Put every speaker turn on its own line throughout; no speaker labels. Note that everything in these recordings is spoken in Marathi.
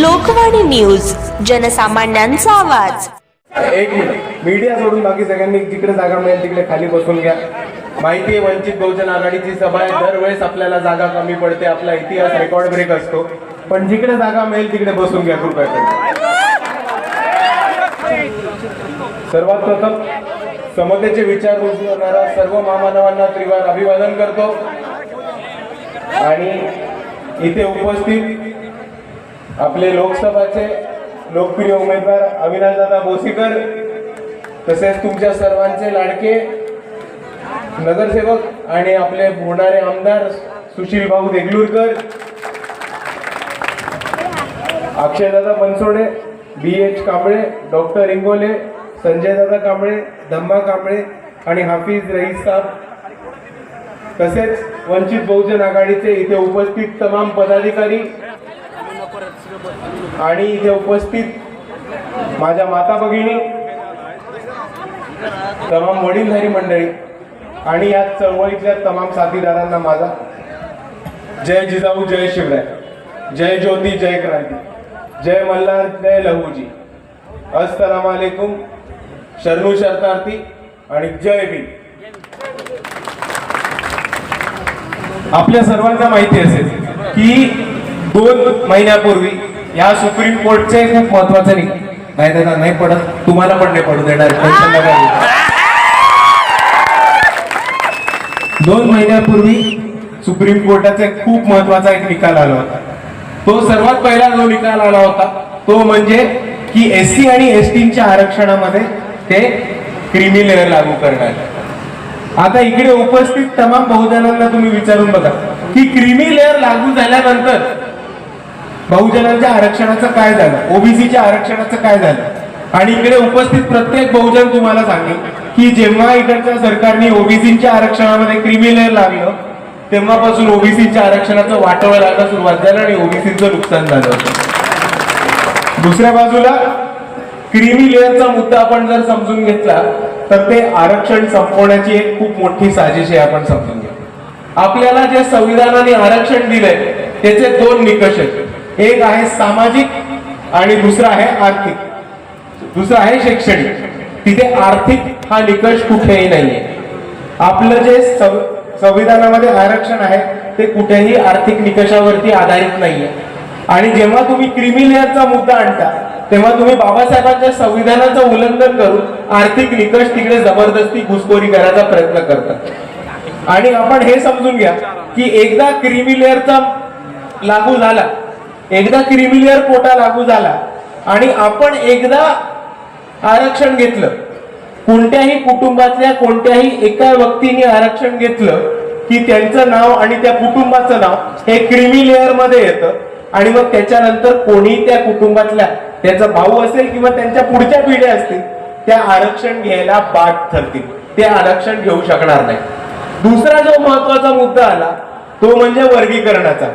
लोकवाणी न्यूज जनसामान्यांचा आवाज.
एक मिनिट. मीडिया सोडून बाकी सगळ्यांनी जिकडे जागा मिळेल तिकडे खाली बसून घ्या. माहिती आहे वंचित बहुजन आघाडीची सभा आहे. दरवेळेस आपल्याला जागा कमी पडते. आपला इतिहास रेकॉर्ड ब्रेक असतो. पण जिकडे जागा मिळेल तिकडे बसून घ्या कृपया सर्वात प्रथम समतेचे विचार रुजवणारा सर्व महामानवांना त्रिवार अभिवादन करतो. आणि इथे उपस्थित आपले लोकसभाचे लोकप्रिय उमेदवार अविनाशदादा बोसीकर तसेच तुमच्या सर्वांचे लाडके नगरसेवक आणि आपले होणारे आमदार सुशील भाऊ Deglurkar अक्षयदादा Bansode B H Kamble doctor Ingole संजयदादा Kamble Dhamma Kamble आणि हाफिज रईस साहेब तसेच वंचित बहुजन आघाडीचे इथे उपस्थित तमाम पदाधिकारी आणि इथे उपस्थित माझ्या माता भगिनी तमाम वडीलधारी मंडळी आणि या चळवळीतल्या तमाम साथीदारांना माझा जय जिजाऊ जय शिवराय जय ज्योती जय क्रांती जय मल्हार जय लहूजी. अस्सलाम शरणू शरणार्थी आणि जय बी आपल्या सर्वांना माहिती असेल की दोन महिन्यापूर्वी या सुप्रीम कोर्टचे खूप महत्त्वाचे नि- नाही दादा नाही पडत. तुम्हाला पण नाही पडू देणार. दोन महिन्यापूर्वी सुप्रीम कोर्टाचे खूप महत्त्वाचा एक निकाल आला होता. तो सर्वात पहिला जो निकाल आला होता तो म्हणजे की एस सी आणि एस टीच्या आरक्षणामध्ये ते क्रिमी लेअर लागू करणार. आता इकडे उपस्थित तमाम बहुजनांना तुम्ही विचारून बघा की क्रिमी लेअर लागू झाल्यानंतर बहुजनांच्या आरक्षणाचं काय झालं? ओबीसीच्या आरक्षणाचं काय झालं? आणि इकडे उपस्थित प्रत्येक बहुजन तुम्हाला सांगेल की जेव्हा इकडच्या सरकारने ओबीसीच्या आरक्षणामध्ये क्रिमिनल लागलं तेव्हापासून ओबीसीच्या आरक्षणाचं वाटोळं लागणं सुरुवात झालं आणि ओबीसीचं नुकसान झालं होतं. दुसऱ्या बाजूला क्रिमी लेअरचा मुद्दा आपण जर समजून घेतला तर ते आरक्षण संपवण्याची एक खूप मोठी साजिश आहे आपण समजून घेतो आपल्याला जे संविधानाने आरक्षण दिलंय त्याचे दोन निकष आहेत. एक आहे सामाजिक आणि दुसरा आहे आर्थिक. दुसरा आहे शैक्षणिक. तिथे आर्थिक हा निकष कुठेही नाहीये. आपलं जे संविधानामध्ये आरक्षण आहे ते कुठेही आर्थिक निकषावरती आधारित नाहीये. आणि जेव्हा तुम्ही क्रिमी लेअरचा मुद्दा आणता तेव्हा तुम्ही बाबासाहेबांच्या संविधानाचं उल्लंघन करून आर्थिक निकष तिकडे जबरदस्ती घुसखोरी करायचा प्रयत्न करतात आणि आपण हे समजून घ्या की एकदा क्रिमिलेअरचा लागू झाला एकदा क्रिमी लेअर कोटा लागू झाला आणि आपण एकदा आरक्षण घेतलं कोणत्याही कुटुंबातल्या कोणत्याही एका व्यक्तीने आरक्षण घेतलं की त्यांचं नाव आणि त्या कुटुंबाचं नाव हे क्रिमी लेअरमध्ये येतं आणि मग त्याच्यानंतर कोणी त्या कुटुंबातल्या त्याचा भाऊ असेल किंवा त्यांच्या पुढच्या पिढ्या असतील त्या आरक्षण घ्यायला बाद ठरतील. ते आरक्षण घेऊ शकणार नाही. दुसरा जो महत्त्वाचा मुद्दा आला तो म्हणजे वर्गीकरणाचा.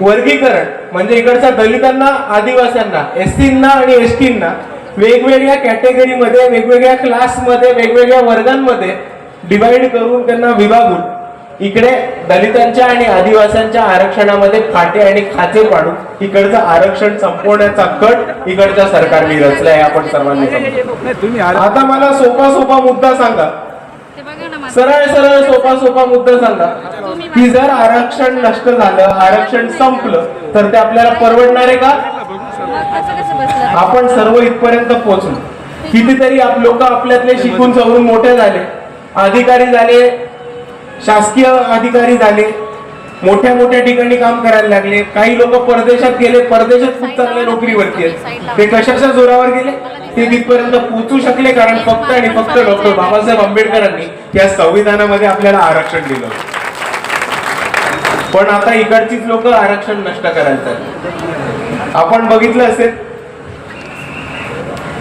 वर्गीकरण म्हणजे इकडच्या दलितांना आदिवासींना एससींना आणि एसटींना वेगवेगळ्या कॅटेगरीमध्ये वेगवेगळ्या क्लासमध्ये वेगवेगळ्या वर्गांमध्ये डिवाइड करून त्यांना विभागून इकडे दलितांच्या आणि आदिवासींच्या आरक्षणामध्ये फाटे आणि खाते पाडून इकडचं आरक्षण संपवण्याचा कट इकडच्या सरकारने रचलाय आपण सर्वांनी. आता मला सोपा सोपा मुद्दा सांगा
ते बघा ना माझं.
सरळ सरळ सोपा सोपा मुद्दा सांगा की जर आरक्षण नष्ट झालं आरक्षण संपलं तर ते आपल्याला परवडणार आहे का आपण सर्व इथपर्यंत पोहोचलो. कितीतरी आप लोक आपल्यातले शिकून सवरून मोठे झाले. अधिकारी झाले शासकीय अधिकारी झाले मोठ्या मोठ्या ठिकाणी काम करायला लागले. काही लोक परदेशात गेले परदेशात खूप चांगल्या नोकरीवरती आहेत. ते कशाच्या जोरावर गेले? ते तिथपर्यंत पोहोचू शकले कारण फक्त आणि फक्त डॉक्टर बाबासाहेब आंबेडकरांनी या संविधानामध्ये आपल्याला आरक्षण दिलं. पण आता इकडचीच लोक आरक्षण नष्ट करायचं आपण बघितलं असेल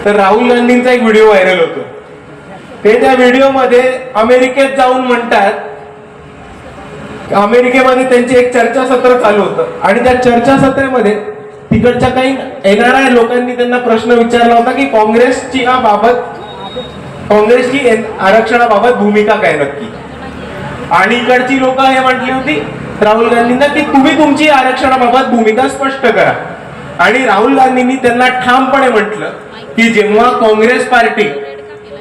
तर राहुल गांधींचा एक व्हिडिओ व्हायरल होतो. ते त्या व्हिडिओमध्ये अमेरिकेत जाऊन म्हणतात अमेरिकेमध्ये त्यांचे एक चर्चासत्र चालू होतं. आणि त्या चर्चासत्रेमध्ये तिकडच्या काही एनआरआय लोकांनी त्यांना प्रश्न विचारला होता की काँग्रेसची या बाबत काँग्रेसची आरक्षणाबाबत भूमिका काय नक्की? आणि इकडची लोक हे म्हटली होती राहुल गांधींना की तुम्ही तुमची आरक्षणाबाबत भूमिका स्पष्ट करा. आणि राहुल गांधींनी त्यांना ठामपणे म्हटलं की जेव्हा काँग्रेस पार्टी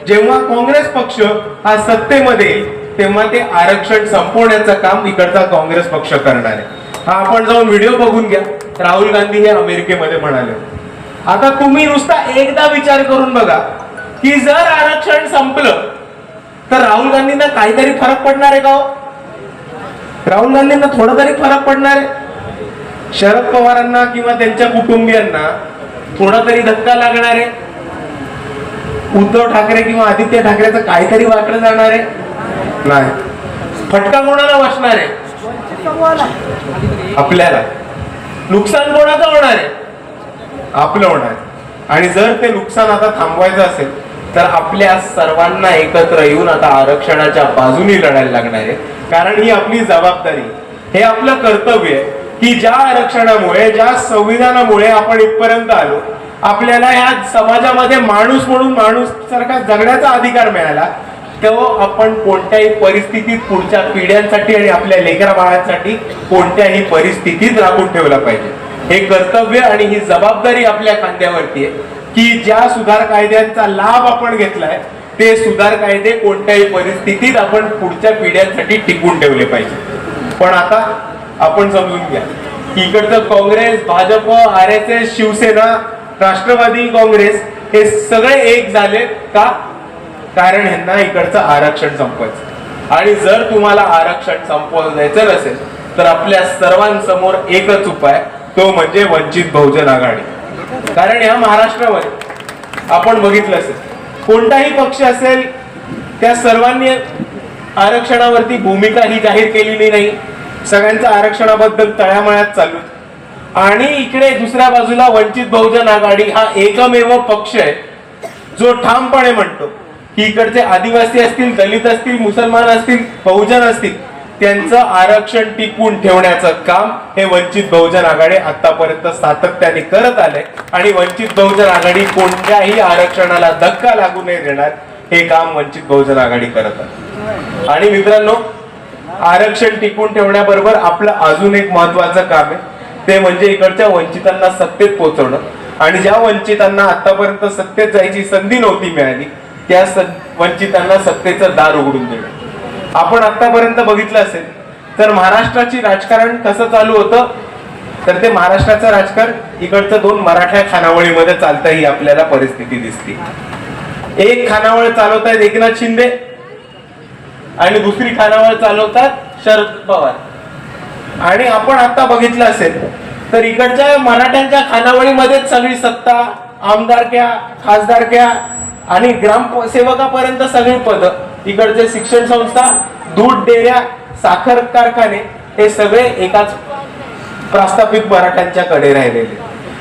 जेव्हा काँग्रेस पक्ष हा सत्तेमध्ये तेव्हा ते आरक्षण संपवण्याचं काम इकडचा काँग्रेस पक्ष करणार आहे. हा आपण जाऊन व्हिडिओ बघून घ्या. राहुल गांधी हे अमेरिकेमध्ये म्हणाले. आता तुम्ही नुसता एकदा विचार करून बघा की जर आरक्षण संपलं तर राहुल गांधींना काहीतरी फरक पडणार आहे का हो? राहुल गांधींना थोडा तरी फरक पडणार आहे. शरद पवारांना किंवा त्यांच्या कुटुंबियांना थोडा तरी धक्का लागणार आहे. उद्धव ठाकरे किंवा आदित्य ठाकरेचं काहीतरी वाकडं जाणार आहे. नाही. फटका कोणाला वाचणार आहे? आपल्याला. नुकसान कोणाचं होणार आहे? आपलं होणार आणि जर ते नुकसान आता थांबवायचं असेल तर आपल्या सर्वांना एकत्र येऊन आता आरक्षणाच्या बाजूनी लढायला लागणार आहे. कारण ही आपली जबाबदारी. हे आपलं कर्तव्य आहे की ज्या आरक्षणामुळे ज्या संविधानामुळे आपण इथपर्यंत आलो आपल्याला या समाजामध्ये माणूस म्हणून माणूस सारखा जगण्याचा अधिकार मिळाला तो आपण कोणत्याही परिस्थितीत पुढच्या पिढ्यांसाठी आणि आपल्या लेकरा बाळांसाठी कोणत्याही परिस्थितीत राखून ठेवला पाहिजे. हे कर्तव्य आणि ही जबाबदारी आपल्या खांद्यावरती आहे की ज्या सुधार कायद्यांचा लाभ आपण घेतलाय ते सुधार कायदे कोणत्याही परिस्थितीत आपण पुढच्या पिढ्यांसाठी टिकून ठेवले पाहिजे. पण आता आपण समजून घ्या. इकडचं Congress Bhajap R S S Shiv Sena Rashtravadi Congress हे सगळे एक झाले का? कारण ह्यांना इकडचं आरक्षण संपवायचं. आणि जर तुम्हाला आरक्षण संपवायचं नसेल तर आपल्या सर्वांसमोर एकच उपाय तो म्हणजे वंचित बहुजन आघाडी. कारण या महाराष्ट्रामध्ये आपण बघितलं असेल कोणताही पक्ष असेल त्या सर्वांनी आरक्षणावरती भूमिका ही जाहीर केलेली नाही. सगळ्यांचं आरक्षणाबद्दल तळ्यामळ्यात चालू. आणि इकडे दुसऱ्या बाजूला वंचित बहुजन आघाडी हा एकमेव पक्ष आहे जो ठामपणे म्हणतो की इकडचे आदिवासी असतील दलित असतील मुसलमान असतील बहुजन असतील त्यांचं आरक्षण टिकवून ठेवण्याचं काम हे वंचित बहुजन आघाडी आतापर्यंत सातत्याने करत आले. आणि वंचित बहुजन आघाडी कोणत्याही आरक्षणाला धक्का लागू नये देणार हे काम वंचित बहुजन आघाडी करत आहे. आणि मित्रांनो आरक्षण टिकून ठेवण्याबरोबर आपलं अजून एक महत्वाचं काम आहे. ते म्हणजे इकडच्या वंचितांना सत्तेत पोहोचवणं. आणि ज्या वंचितांना आतापर्यंत सत्तेत जायची संधी नव्हती मिळाली त्या वंचितांना सत्तेचं दार उघडून देणं. आपण आतापर्यंत बघितलं असेल तर महाराष्ट्राची राजकारण कसं चालू होतं? तर ते महाराष्ट्राचं राजकारण इकडचं दोन मराठ्या खानावळीमध्ये चालतं ही आपल्याला परिस्थिती दिसते एक खानावळ चालवतायत एकनाथ शिंदे आणि दुसरी खानावळ चालवतात शरद पवार. आणि आपण आता बघितलं असेल तर इकडच्या मराठ्यांच्या खानावळीमध्येच सगळी सत्ता आमदारक्या खासदारक्या आणि ग्रामसेवकापर्यंत सगळी पद इकडचे शिक्षण संस्था दूध डेऱ्या साखर कारखाने हे सगळे एकाच प्रस्थापित मराठ्यांच्याकडे राहिलेले.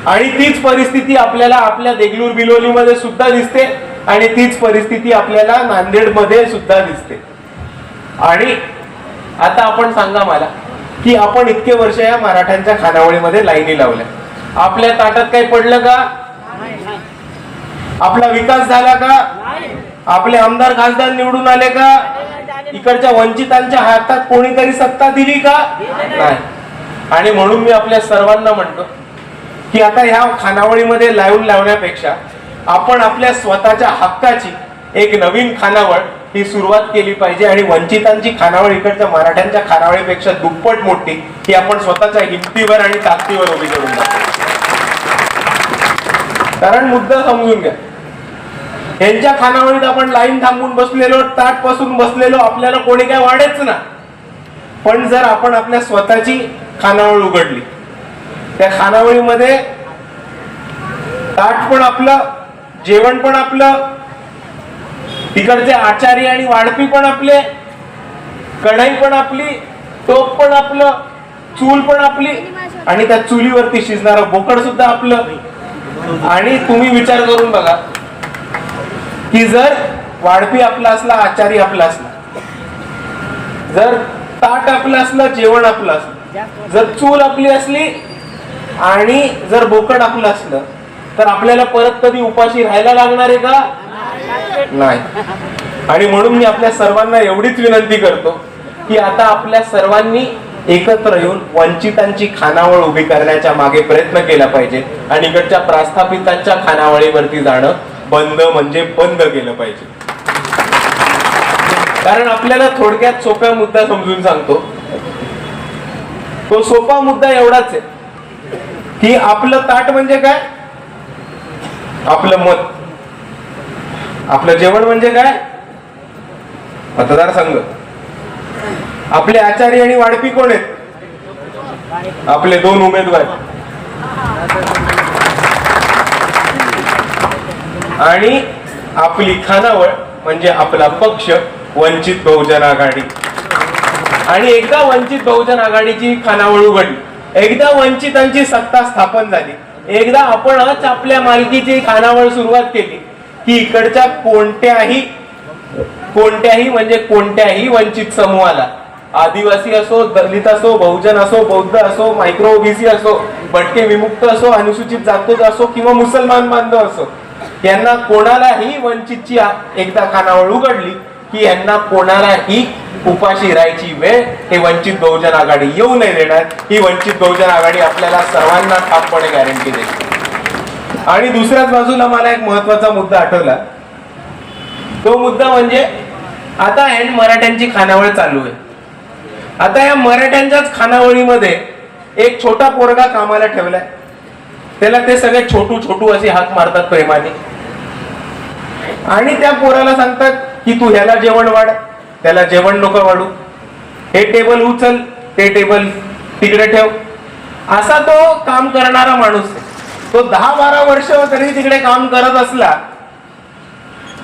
आणि तीच परिस्थिती आपल्याला आपल्या देगलूर बिलोलीमध्ये सुद्धा दिसते आणि तीच परिस्थिती आपल्याला नांदेडमध्ये सुद्धा दिसते. आणि आता आपण सांगा मला की आपण इतके वर्ष या मराठ्यांच्या खानावळीमध्ये लाईनी लावल्या. आपल्या ताटात काही पडलं का? आपला विकास झाला का? आपले आमदार खासदार निवडून आले का? इकडच्या वंचितांच्या हातात कोणीतरी सत्ता दिली का? नाही. आणि म्हणून मी आपल्या सर्वांना म्हणतो की आता ह्या खानावळीमध्ये लावून लावण्यापेक्षा आपण आपल्या स्वतःच्या हक्काची एक नवीन खानावळ ही सुरुवात केली पाहिजे आणि वंचितांची खानावळ इकडच्या मराठ्यांच्या खानावळीपेक्षा दुप्पट मोठी ही आपण स्वतःच्या हिमतीवर आणि ताकदीवर उभी करून कारण मुद्दा समजून घ्या. यांच्या खानावळीत आपण लाईन थांबून बसलेलो ताटपासून बसलेलो आपल्याला कोणी काय वाढेच ना. पण जर आपण आपल्या स्वतःची खानावळ उघडली त्या खानावळीमध्ये ताट पण आपलं जेवण पण आपलं तिकडचे आचारी आणि वाढपी पण आपले कढाई पण आपली टोप पण आपलं चूल पण आपली आणि त्या चुलीवरती शिजणारं बोकड सुद्धा आपलं. आणि तुम्ही विचार करून बघा की जर वाढपी आपला असला आचारी आपला असला जर ताट आपलं असलं जेवण आपलं असलं जर चूल आपली असली आणि जर बोकड आपलं असलं तर आपल्याला परत कधी उपाशी राहायला लागणार आहे का? नाही. आणि म्हणून मी आपल्या सर्वांना एवढीच विनंती करतो की आता आपल्या सर्वांनी एकत्र येऊन वंचितांची खानावळ उभी करण्याच्या मागे प्रयत्न केला पाहिजे आणि इकडच्या प्रस्थापितांच्या खानावळीवरती जाणं बंद म्हणजे बंद केलं पाहिजे. कारण आपल्याला थोडक्यात सोप्या मुद्दा समजून सांगतो. तो सोपा मुद्दा एवढाच आहे की आपलं ताट म्हणजे काय? आपलं मत. आपलं जेवण म्हणजे काय? मतदारसंघ. आपले आचार्य आणि वाढपी कोण आहेत? आपले दोन उमेदवार. आणि आपली खानावळ म्हणजे आपला पक्ष वंचित बहुजन आघाडी. आणि एकदा वंचित बहुजन आघाडीची खानावळ उघडली. एकदा वंचितांची सत्ता स्थापन झाली. एकदा आपणच आपल्या मालकीची खानावळ सुरुवात केली की इकडच्या कोणत्याही कोणत्याही म्हणजे कोणत्याही वंचित समूहाला आदिवासी असो दलित असो बहुजन असो बौद्ध असो मायक्रो ओबीसी असो भटके विमुक्त असो अनुसूचित जातो असो किंवा मुसलमान बांधव असो यांना कोणालाही वंचितची एकदा खानावळ उघडली की यांना कोणालाही उपाशी राहायची वेळ हे वंचित बहुजन आघाडी येऊ नाही देणार. ही वंचित बहुजन आघाडी आपल्याला सर्वांना ठामपणे गॅरंटी देते आणि दुसऱ्याच बाजूला मला एक महत्त्वाचा मुद्दा आठवला. तो मुद्दा म्हणजे आता एंड मराठ्यांची खानावळ चालू आहे. आता या मराठ्यांच्याच खानावळीमध्ये एक छोटा पोरगा कामाला ठेवलाय. त्याला ते सगळे छोटू छोटू असे हात मारतात प्रेमाने. आणि त्या पोराला सांगतात की तू ह्याला जेवण वाढ त्याला जेवण नको वाढू. हे टेबल उचल ते टेबल तिकडे ठेव. असा तो काम करणारा माणूस आहे. तो दहा बारा वर्ष तरी तिकडे काम करत असला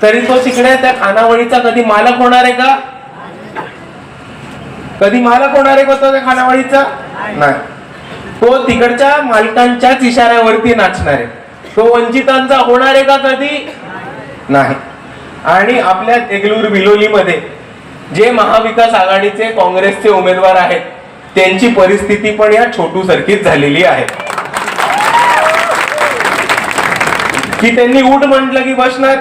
तरी तो तिकडे त्या खानावळीचा कधी मालक होणार आहे का? कधी मालक होणार आहे का तो त्या खानावळीचा? नाही. तो तिकडच्या मालकांच्याच इशाऱ्यावरती नाचणार आहे. तो वंचितांचा होणार आहे का कधी? नाही. आणि आपल्या देगलूर बिलोलीमध्ये जे महाविकास आघाडीचे काँग्रेसचे उमेदवार आहेत त्यांची परिस्थिती पण या छोटू सारखीच झालेली आहे. की त्यांनी उठ म्हटलं की बसणार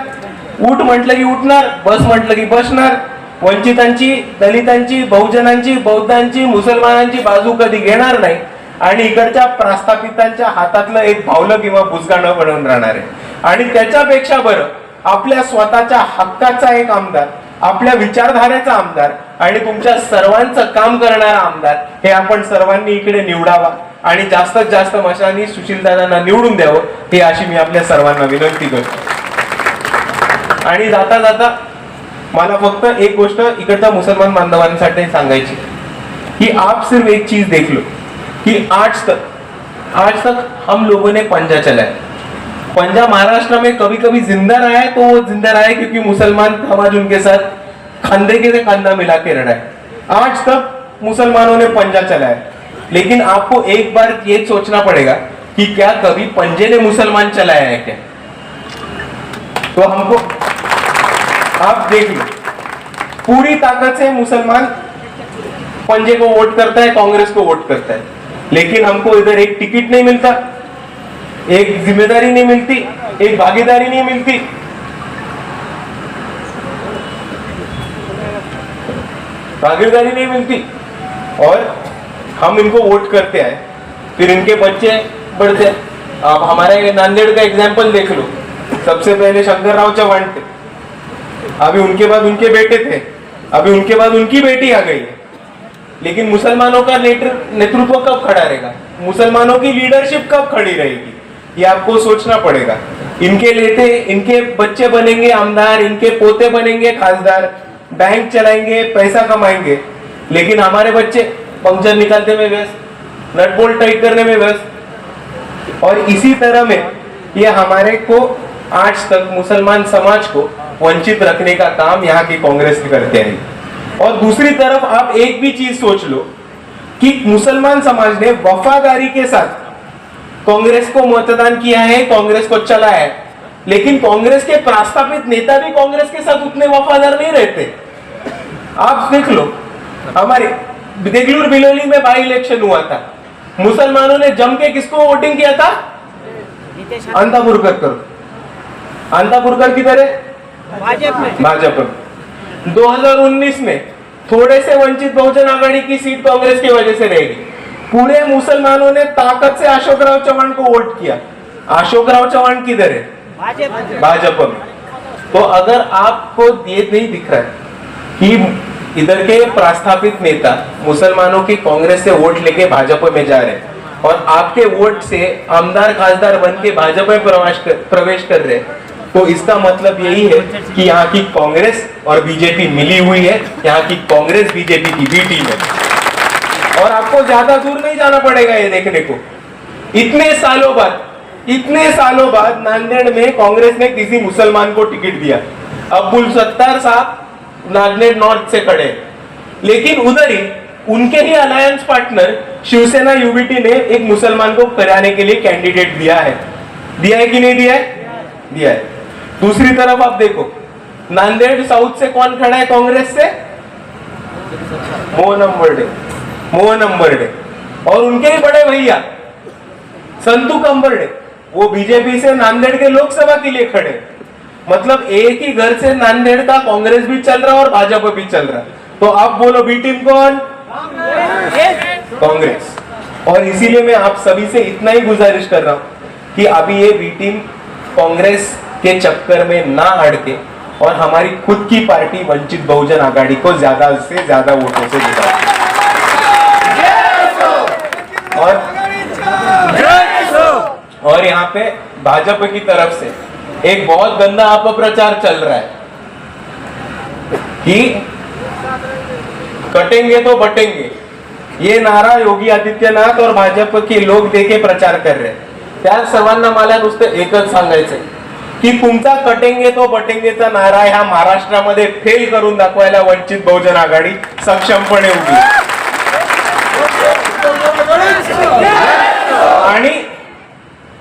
उठ म्हटलं की उठणार बस म्हटलं की बसणार. वंचितांची दलितांची बहुजनांची बौद्धांची मुसलमानांची बाजू कधी घेणार नाही. आणि इकडच्या प्रास्थापितांच्या हातातलं एक भावलं किंवा बुजगाणं बनवून राहणार आहे. आणि त्याच्यापेक्षा बरं आपल्या स्वतःच्या हक्काचा एक आमदार आपल्या विचारधारेचा आमदार आणि तुमच्या सर्वांचं काम करणारा आमदार हे आपण सर्वांनी इकडे निवडावा आणि जास्तीत जास्त मशांनी सुशीलदादांना निवडून द्यावं हे अशी मी आपल्या सर्वांना विनंती करतो. आणि जाता जाता मला फक्त एक गोष्ट इकडच्या मुसलमान बांधवांसाठी सांगायची की आप सिर्फ एक चीज देख लो. कि आज तक आज तक हम लोगों ने पंजा चलाया। पंजा महाराष्ट्र में कभी कभी ज़िंदा रहा है तो वो ज़िंदा रहा है क्योंकि मुसलमान समाज उनके साथ कंधे के कंधा मिला के रहा है। आज तक मुसलमानों ने पंजा चलाया। लेकिन आपको एक बार ये सोचना पड़ेगा कि क्या कभी पंजे ने मुसलमान चलाया है क्या? तो हमको, आप देख लो, पूरी ताकत से मुसलमान पंजे को वोट करता है, कांग्रेस को वोट करता है। लेकिन हमको इधर एक टिकट नहीं मिलता, एक ज़िम्मेदारी नहीं मिलती, एक भागीदारी नहीं मिलती। भागीदारी नहीं मिलती और हम इनको वोट करते हैं फिर इनके बच्चे बढ़ते हैं अब हमारे नांदेड़ का एग्ज़ाम्पल देख लो। सबसे पहले शंकर राव चौहान थे। अभी उनके बाद उनके बेटे थे। अभी उनके बाद उनकी बेटी आ गई है। लेकिन मुसलमानों का नेतृत्व कब खड़ा रहेगा? मुसलमानों की लीडरशिप कब खड़ी रहेगी? ये आपको सोचना पड़ेगा। इनके लेते, इनके बच्चे बनेंगे आमदार, इनके पोते बनेंगे खासदार बैंक चलाएँगे, पैसा कमाएँगे। लेकिन हमारे बच्चे, पंक्चर निकालते में व्यस्त नट बोल्ट टाइट करने में व्यस्त। और इसी तरह में ये हमारे को आज तक मुसलमान समाज को वंचित रखने का काम यहाँ की कांग्रेस करते हैं। और दूसरी तरफ़ आप एक भी चीज़ सोच लो कि मुसलमान समाज ने वफादारी के साथ कांग्रेस को मतदान किया है कांग्रेस को चला है। लेकिन कांग्रेस के प्रस्तापित नेता भी कांग्रेस के साथ उतने वफादार नहीं रहते। आप देख लो हमारे देगलूर बिलोली में बाई इलेक्शन हुआ था। मुसलमानों ने जम के किसको वोटिंग किया था? अंतापुरकर करो अंतापुरकर किधर है? भाजपा 2019 में थोड़े से वंचित बहुजन आघाड़ी की सीट कांग्रेस की वजह से रहेगी पूरे मुसलमानों ने ताकत से अशोक राव चौहान को वोट किया। अशोक राव चौहान किधर है? भाजपा में। तो अगर आपको ये नहीं दिख रहा है कि इधर के प्रस्थापित नेता मुसलमानों की कांग्रेस से वोट लेके भाजपा में जा रहे हैं और आपके वोट से आमदार खासदार बन के भाजपा में प्रवेश कर, रहे हैं तो इसका मतलब यही है कि यहाँ की कांग्रेस और बीजेपी मिली हुई है, यहाँ की कांग्रेस, बीजेपी की बी टीम है। और आपको ज़्यादा दूर नहीं जाना पड़ेगा ये देखने को। इतने सालों बाद, इतने सालों बाद नांदेड़ में कांग्रेस ने किसी मुसलमान को टिकट दिया। अब्दुल सत्तार साहब नांदेड़ नॉर्थ से खड़े लेकिन उधर ही उनके ही अलायंस पार्टनर शिवसेना यूबीटी ने एक मुसलमान को कराने के लिए कैंडिडेट दिया है। दिया है कि नहीं दिया है? दिया है। दूसरी तरफ़ आप देखो, नांदेड़ साउथ से कौन खड़ा है कांग्रेस से? मोहन अंबरडे मोहन अंबरडे। और उनके ही बड़े भैया, संतू कंबरडे। वो बीजेपी से नांदेड़ के लोकसभा के लिए खड़े। मतलब एक ही घर से नांदेड़ का कांग्रेस भी चल रहा और भाजपा भी चल रहा। तो आप बोलो बी टीम कौन? कांग्रेस। और इसीलिए मैं आप सभी से इतना ही गुजारिश कर रहा हूँ कि अभी ये बी टीम कांग्रेस के चक्कर में ना अड़के और हमारी खुद की पार्टी वंचित बहुजन आघाड़ी को ज्यादा से ज्यादा वोटों से जिता और और यहाँ पे भाजपा की तरफ से एक बहुत गंदा अपप्रचार चल रहा है कि कटेंगे तो बटेंगे। ये नारा योगी आदित्यनाथ और भाजप के लोक देखे प्रचार कर रहे हैं. त्या सर्वांना मला नुसतं एकच सांगायचंय। की तुमचा कटेंगे तो बटेंगेचा नारा ह्या महाराष्ट्रामध्ये फेल करून दाखवायला वंचित बहुजन आघाडी सक्षमपणे उभी. आणि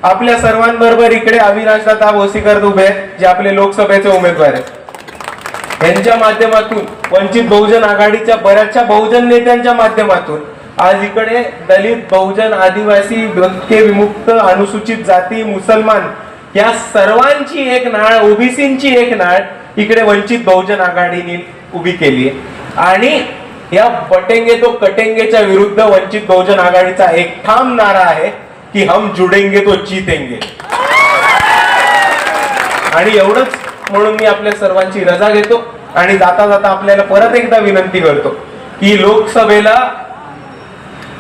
आपल्या सर्वांबरोबर इकडे अविनाश दादा भोसीकर उभे आहेत जे आपले लोकसभेचे उमेदवार आहेत. यांच्या माध्यमातून वंचित बहुजन आघाडीच्या बऱ्याचशा बहुजन नेत्यांच्या माध्यमातून आज इकडे दलित बहुजन आदिवासी विमुक्त अनुसूचित जाती मुसलमान या सर्वांची एक नाळ ओबीसींची एक नाळ इकडे वंचित बहुजन आघाडीने उभी केली आणि या बटेंगे तो कटेंगेच्या विरुद्ध वंचित बहुजन आघाडीचा एक ठाम नारा आहे की हम जुडेंगे तो जीतेंगे. आणि एवढंच म्हणून मी आपल्या सर्वांची रजा घेतो आणि जाता जाता आपल्याला परत एकदा विनंती करतो की लोकसभेला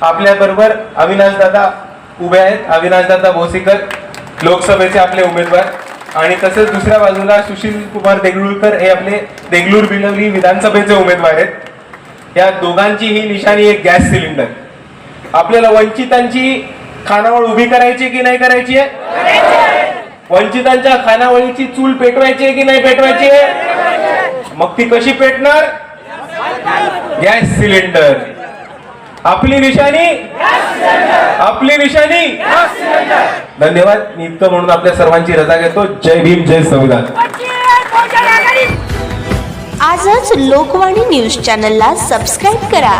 आपल्या बरोबर अविनाश दादा उभे आहेत. अविनाश दादा भोसीकर लोकसभेचे आपले उमेदवार. आणि तसेच दुसऱ्या बाजूला सुशील कुमार देगलूरकर हे आपले देगलूर बिलवली विधानसभेचे उमेदवार आहेत. या दोघांची ही निशाणी एक गॅस सिलेंडर. आपल्याला वंचितांची खानावळ उभी करायची की नाही करायची आहे? वंचितांच्या खानावळीची चूल पेटवायची आहे की नाही पेटवायची आहे? मग ती कशी पेटणार? Gas cylinder. आपली निशाणी? आपली निशाणी? धन्यवाद. मी इतकं म्हणून आपल्या सर्वांची रजा घेतो. जय भीम जय संविधान.
आजच लोकवाणी न्यूज चॅनलला सबस्क्राईब करा.